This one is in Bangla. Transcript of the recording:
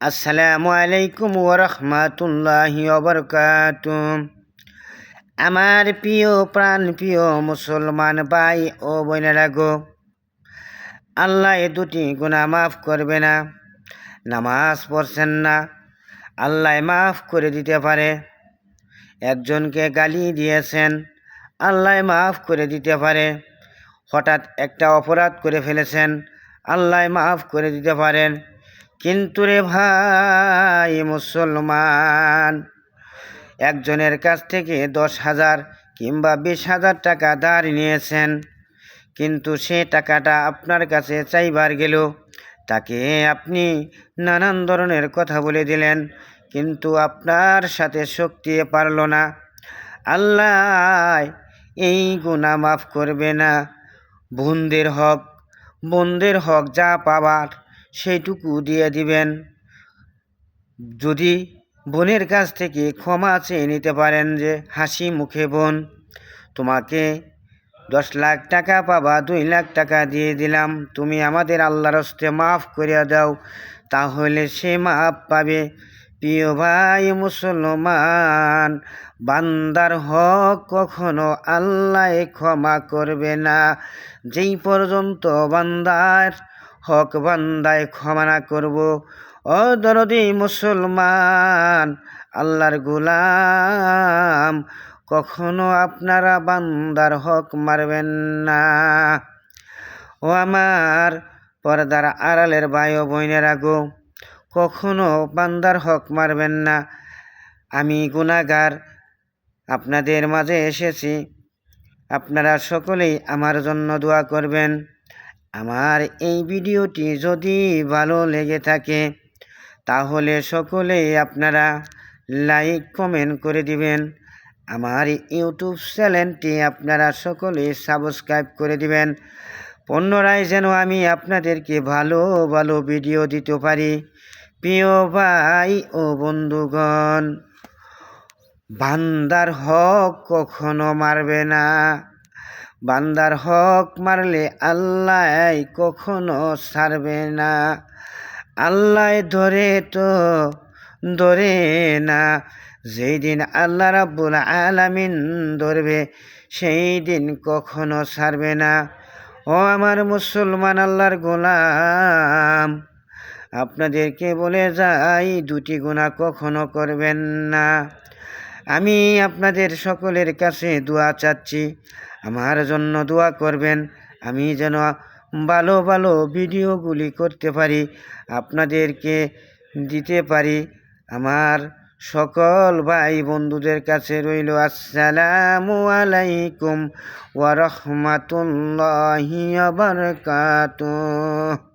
আসসালামু আলাইকুম ওরহমাতুল্লাহি ওবরকাত আমার প্রিয় প্রাণ প্রিয় মুসলমান ভাই ও বোনেরা গো, আল্লাহ এ দুটি গুণা মাফ করবে না, নামাজ পড়ছেন না, আল্লাহ মাফ করে দিতে পারে, একজনকে গালি দিয়েছেন, আল্লাহ মাফ করে দিতে পারে, হঠাৎ একটা অপরাধ করে ফেলেছেন, আল্লাহ মাফ করে দিতে পারেন। কিন্তু রে ভাই মুসলমান, একজনের কাছ থেকে দশ হাজার কিংবা বিশ হাজার টাকা ধার নিয়েছেন, কিন্তু সে টাকাটা আপনার কাছে চাইবার গেল। তাকে আপনি নানান ধরনের কথা বলে দিলেন, কিন্তু আপনার সাথে শক্তি পারল না। আল্লাহ, এই গুণা মাফ করবে না। বোনদের হক বোনদের হক যা পাবার। সেইটুকু দিয়ে দিবেন। যদি বোনের কাছ থেকে ক্ষমা চেয়ে নিতে পারেন যে হাসি মুখে বোন, তোমাকে দশ লাখ টাকা পাবা, দুই লাখ টাকা দিয়ে দিলাম, তুমি আমাদের আল্লাহর হস্তে মাফ করিয়া দাও, তাহলে সে মাফ পাবে। প্রিয় ভাই মুসলমান, বান্দার হক কখনো আল্লাহ ক্ষমা করবে না। যেই পর্যন্ত বান্দার হক বান্দায় ক্ষমা না করব। অদরদি মুসলমান, আল্লাহর গোলাম, কখনো আপনারা বান্দার হক মারবেন না। ও আমার পর্দার আড়ালের ও বোনেরা গো, কখনো বান্দার হক মারবেন না। আমি গুণাগার আপনাদের মাঝে এসেছি। আপনারা সকলেই আমার জন্য দোয়া করবেন। আমার এই ভিডিওটি যদি ভালো লেগে থাকে, তাহলে সকলেই আপনারা লাইক, কমেন্ট করে দিবেন। আমার ইউটিউব চ্যানেলটি আপনারা সকলে সাবস্ক্রাইব করে দিবেন। পুনরায় যেন আমি আপনাদেরকে ভালো ভালো ভিডিও দিতে পারি। প্রিয় ভাই ও বন্ধুগণ, বান্দার হক কখনো মারবে না। বান্দার হক মারলে আল্লাহ কখনো ছাড়বে না। আল্লাহ ধরে তো ধরে না। যেই দিন আল্লাহ রাব্বুল আলামিন ধরবে সেই দিন কখনো ছাড়বে না। ও আমার মুসলমান আল্লাহর গোলাম, আপনাদেরকে বলে যাই, দুটি গুণা কখনো করবেন না। আমি আপনাদের সকলের কাছে দোয়া চাচ্ছি। আমার জন্য দোয়া করবেন। আমি যেন ভালো ভালো ভিডিওগুলি করতে পারি, আপনাদেরকে দিতে পারি। আমার সকল ভাই বন্ধুদের কাছে রইল, আসসালামু আলাইকুম ওয়া বারাকাতুহু।